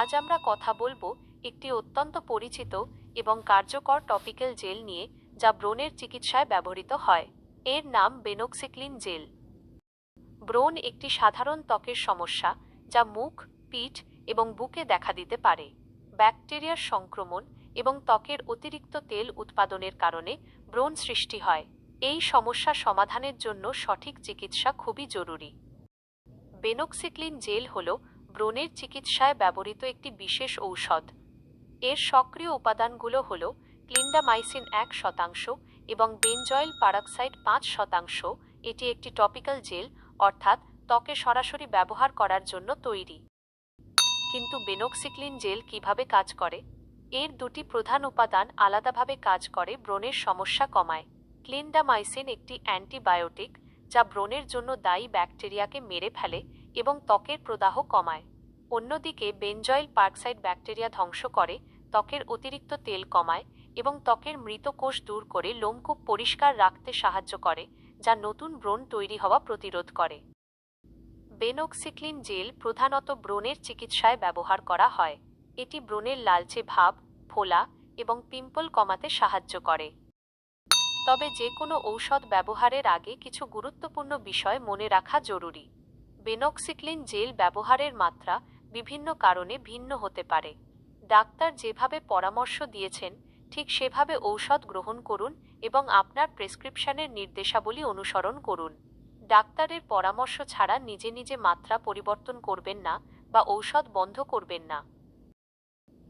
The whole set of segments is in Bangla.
আজ আমরা কথা বলব একটি অত্যন্ত পরিচিত এবং কার্যকর টপিক্যাল জেল নিয়ে, যা ব্রণের চিকিৎসায় ব্যবহৃত হয়। এর নাম বেনোক্সিক্লিন জেল। ব্রণ একটি সাধারণ ত্বকের সমস্যা, যা মুখ, পিঠ এবং বুকে দেখা দিতে পারে। ব্যাকটেরিয়ার সংক্রমণ এবং ত্বকের অতিরিক্ত তেল উৎপাদনের কারণে ব্রণ সৃষ্টি হয়। এই সমস্যা সমাধানের জন্য সঠিক চিকিৎসা খুবই জরুরি। বেনোক্সিক্লিন জেল হল ব্রণের চিকিৎসায় ব্যবহৃত একটি বিশেষ ঔষধ। এর সক্রিয় উপাদানগুলো হল ক্লিন্ডামাইসিন এক শতাংশ এবং বেনজয়েল পারাক্সাইড পাঁচ শতাংশ। এটি একটি টপিক্যাল জেল, অর্থাৎ ত্বকে সরাসরি ব্যবহার করার জন্য তৈরি। কিন্তু বেনোক্সিক্লিন জেল কীভাবে কাজ করে? এর দুটি প্রধান উপাদান আলাদাভাবে কাজ করে, ব্রণের সমস্যা কমায়। ক্লিন্ডামাইসিন একটি অ্যান্টিবায়োটিক যা ব্রণের জন্য দায়ী ব্যাকটেরিয়াকে মেরে ফেলে এবং ত্বকের প্রদাহ কমায়। অন্যদিকে বেনজয়েল পার্কসাইড ব্যাকটেরিয়া ধ্বংস করে, ত্বকের অতিরিক্ত তেল কমায় এবং ত্বকের মৃত কোষ দূর করে লোমকূপ পরিষ্কার রাখতে সাহায্য করে, যা নতুন ব্রণ তৈরি হওয়া প্রতিরোধ করে। বেনোক্সিক্লিন জেল প্রধানত ব্রণের চিকিৎসায় ব্যবহার করা হয়। এটি ব্রণের লালচে ভাব, ফোলা এবং পিম্পল কমাতে সাহায্য করে। তবে যে কোনো ঔষধ ব্যবহারের আগে কিছু গুরুত্বপূর্ণ বিষয় মনে রাখা জরুরি। বেনক্সিক্লিন জেল ব্যবহারের মাত্রা বিভিন্ন কারণে ভিন্ন হতে পারে। ডাক্তার যেভাবে পরামর্শ দিয়েছেন, ঠিক সেভাবে ঔষধ গ্রহণ করুন এবং আপনার প্রেসক্রিপশনের নির্দেশাবলী অনুসরণ করুন। ডাক্তারের পরামর্শ ছাড়া নিজে নিজে মাত্রা পরিবর্তন করবেন না বা ঔষধ বন্ধ করবেন না।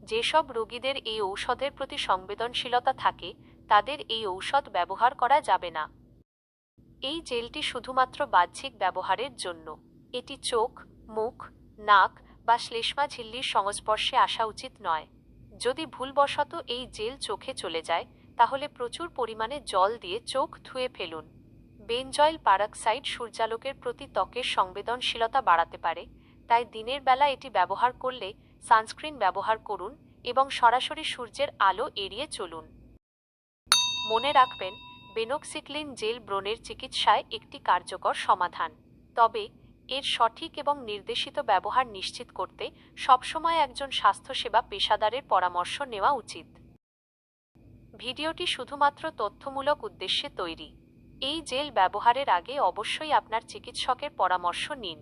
যেসব রোগীদের এই ঔষধের প্রতি সংবেদনশীলতা থাকে তাদের এই ঔষধ ব্যবহার করা যাবে না। এই জেলটি শুধুমাত্র বাহ্যিক ব্যবহারের জন্য। এটি চোখ, মুখ, নাক বা শ্লেষ্মা ঝিল্লির সংস্পর্শে আসা উচিত নয়। যদি ভুলবশত এই জেল চোখে চলে যায়, তাহলে প্রচুর পরিমাণে জল দিয়ে চোখ ধুয়ে ফেলুন। বেনজয়েল পারাক্সাইড সূর্যালোকের প্রতি ত্বকের সংবেদনশীলতা বাড়াতে পারে, তাই দিনের বেলা এটি ব্যবহার করলে সানস্ক্রিন ব্যবহার করুন এবং সরাসরি সূর্যের আলো এড়িয়ে চলুন। মনে রাখবেন বেনোক্সিক্লিন জেল ব্রণের চিকিৎসায় একটি কার্যকর সমাধান। তবে, এর সঠিক এবং নির্দেশিত ব্যবহার নিশ্চিত করতে সবসময় একজন স্বাস্থ্যসেবা পেশাদারের পরামর্শ নেওয়া উচিত। ভিডিওটি শুধুমাত্র তথ্যমূলক উদ্দেশ্যে তৈরি। এই জেল ব্যবহারের আগে অবশ্যই আপনার চিকিৎসকের পরামর্শ নিন।